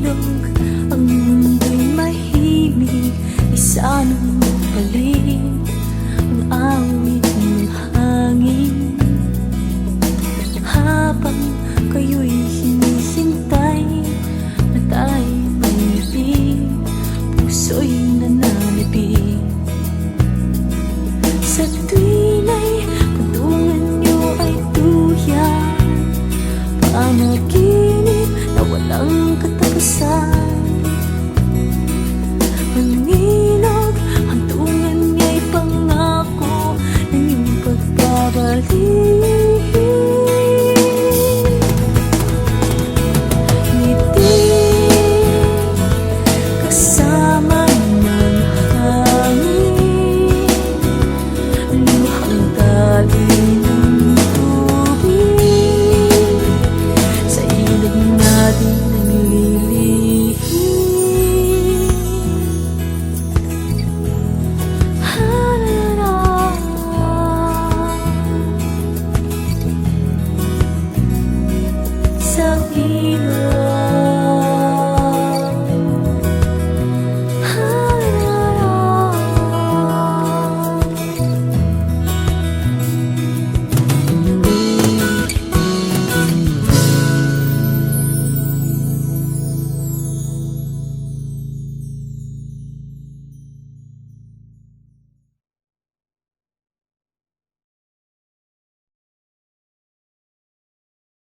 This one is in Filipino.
ilog ang mundo'y mahimig Isa nang paling ang awit ng hangin Habang kayo'y hinihintay na tayo maibig Puso'y nananabig Sa tuwin ay kantungan niyo ay tuyan Panaginip na walang 想